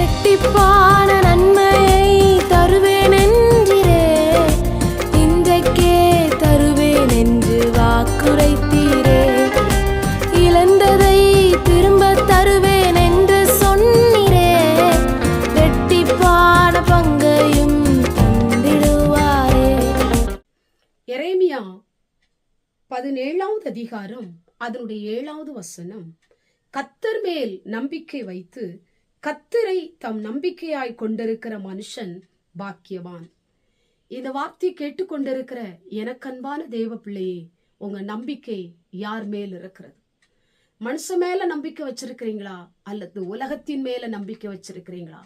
ரெட்டிப்பான நன்மையை தருவேன் என்றிரே இன்றைக்கே தருவேன் என்று வாக்குரைத்தீரே. இழந்ததை திரும்ப தருவேன் என்று சொன்னீரே. ரெட்டிப்பான பங்கையும் தந்திடுவாரே. எரேமியா பதினேழாவது அதிகாரம் அதனுடைய ஏழாவது வசனம். கத்தர் மேல் நம்பிக்கை வைத்து கத்தரை தம் நம்பிக்கையாய் கொண்டிருக்கிற மனுஷன் பாக்கியவான். இந்த வார்த்தை கேட்டுக்கொண்டிருக்கிற எனக்கன்பான தேவ பிள்ளையே உங்க நம்பிக்கை யார் மேல் இருக்கிறது? மனுஷன் மேல நம்பிக்கை வச்சிருக்கிறீங்களா? அல்லது உலகத்தின் மேல நம்பிக்கை வச்சிருக்கிறீங்களா?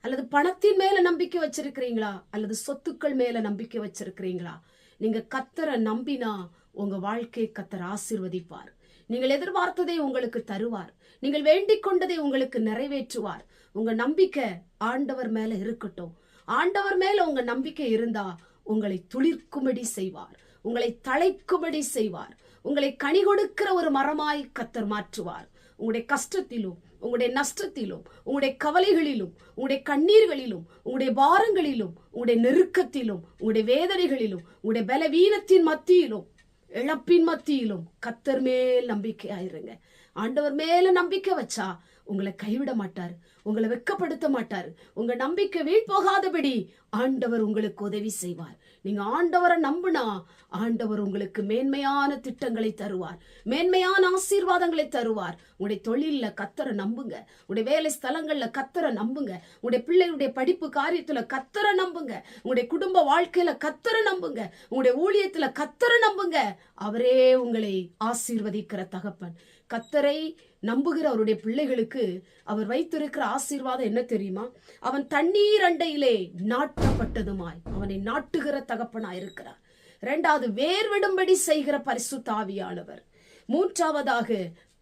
அல்லது பணத்தின் மேல நம்பிக்கை வச்சிருக்கிறீங்களா? அல்லது சொத்துக்கள் மேல நம்பிக்கை வச்சிருக்கிறீங்களா? நீங்க கத்தரை நம்பினா உங்க வாழ்க்கையை கத்தர் ஆசிர்வதிப்பார். நீங்கள் எதிர்பார்த்ததை உங்களுக்கு தருவார். நீங்கள் வேண்டிக் கொண்டதை உங்களுக்கு நிறைவேற்றுவார். உங்க நம்பிக்கை ஆண்டவர் மேல இருக்கட்டும். ஆண்டவர் மேல உங்க நம்பிக்கை இருந்தா உங்களை துளிர்க்கும்படி செய்வார். உங்களை தலைக்கும்படி செய்வார். உங்களை கனி கொடுக்கிற ஒரு மரமாய் கத்தர் மாற்றுவார். உங்களுடைய கஷ்டத்திலும் உங்களுடைய நஷ்டத்திலும் உங்களுடைய கவலைகளிலும் உங்களுடைய கண்ணீர்களிலும் உங்களுடைய பாரங்களிலும் உங்களுடைய நெருக்கத்திலும் உங்களுடைய வேதனைகளிலும் உங்களுடைய பலவீனத்தின் மத்தியிலும் இழப்பின் மத்தியிலும் கத்தர் மேல் நம்பிக்கையாயிருங்க. ஆண்டவர் மேல நம்பிக்கை வச்சா உங்களை கைவிட மாட்டார் உங்களை வெட்கப்படுத்த மாட்டார். உங்க நம்பிக்கை வீண் போகாதபடி ஆண்டவர் உங்களுக்கு உதவி செய்வார். நீங்க ஆண்டவரை நம்புனா ஆண்டவர் உங்களுக்கு மேன்மையான திட்டங்களை தருவார் மேன்மையான ஆசீர்வாதங்களை தருவார். உங்களுடைய தொழில்ல கத்தரை நம்புங்க உங்களுடைய வேலை ஸ்தலங்கள்ல கத்தரை நம்புங்க உங்களுடைய பிள்ளையுடைய படிப்பு காரியத்துல கத்தரை நம்புங்க உங்களுடைய குடும்ப வாழ்க்கையில கத்தரை நம்புங்க உங்களுடைய ஊழியத்துல கத்தரை நம்புங்க. அவரே உங்களை ஆசீர்வதிக்கிற தகப்பன். கத்தரை நம்புகிற அவருடைய பிள்ளைகளுக்கு அவர் வைத்திருக்கிற ஆசீர்வாதம் என்ன தெரியுமா? அவன் தண்ணீர் அண்டையிலே நாட்டப்பட்டதுமாய் அவனை நாட்டுகிற தகப்பனாய் இருக்கிறார். இரண்டாவது வேர்விடும்படி செய்கிற பரிசு தாவியானவர் மூன்றாவதாக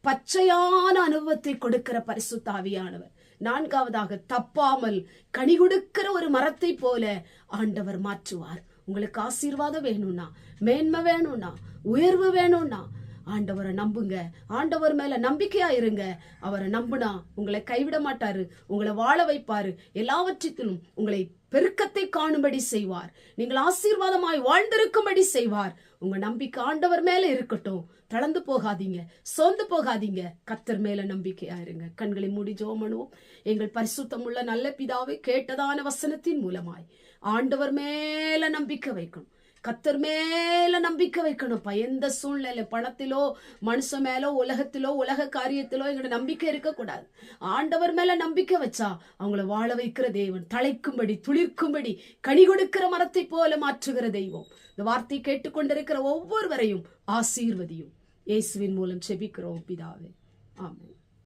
பச்சையான அனுபவத்தை கொடுக்கிற பரிசு தாவியானவர் நான்காவதாக தப்பாமல் கனி கொடுக்கிற ஒரு மரத்தை போல ஆண்டவர் மாற்றுவார். உங்களுக்கு ஆசீர்வாதம் வேணும்னா மேன்மை வேணும்னா உயர்வு வேணும்னா ஆண்டவரை நம்புங்க. ஆண்டவர் மேல நம்பிக்கையா இருங்க. அவரை நம்புனா உங்களை கைவிட மாட்டாரு. உங்களை வாழ வைப்பாரு. எல்லாவற்றிலும் உங்களை பெருக்கத்தை காணும்படி செய்வார். நீங்கள் ஆசீர்வாதமாய் வாழ்ந்திருக்கும்படி செய்வார். உங்க நம்பிக்கை ஆண்டவர் மேல இருக்கட்டும். தளர்ந்து போகாதீங்க. சோர்ந்து போகாதீங்க. கத்தர் மேல நம்பிக்கையா இருங்க. கண்களை மூடி ஜோமனுவோம் எங்கள் பரிசுத்தம் உள்ள நல்ல பிதாவை கேட்டதான வசனத்தின் மூலமாய் ஆண்டவர் மேல நம்பிக்கை வைக்கணும். கத்தர் மேல நம்பிக்கை வைக்கணும் எந்த சூழ்நிலை பணத்திலோ மனுஷன் மேலோ உலகத்திலோ உலக காரியத்திலோ எங்களோட நம்பிக்கை இருக்கக்கூடாது. ஆண்டவர் மேல நம்பிக்கை வச்சா அவங்கள வாழ வைக்கிற தேவன் தலைக்கும்படி துளிர்க்கும்படி கனி கொடுக்கிற மரத்தை போல மாற்றுகிற தெய்வம். இந்த வார்த்தை கேட்டுக்கொண்டிருக்கிற ஒவ்வொருவரையும் ஆசீர்வதியும். இயேசுவின் மூலம் செபிக்கிறோம் பிதாவே. ஆமாம்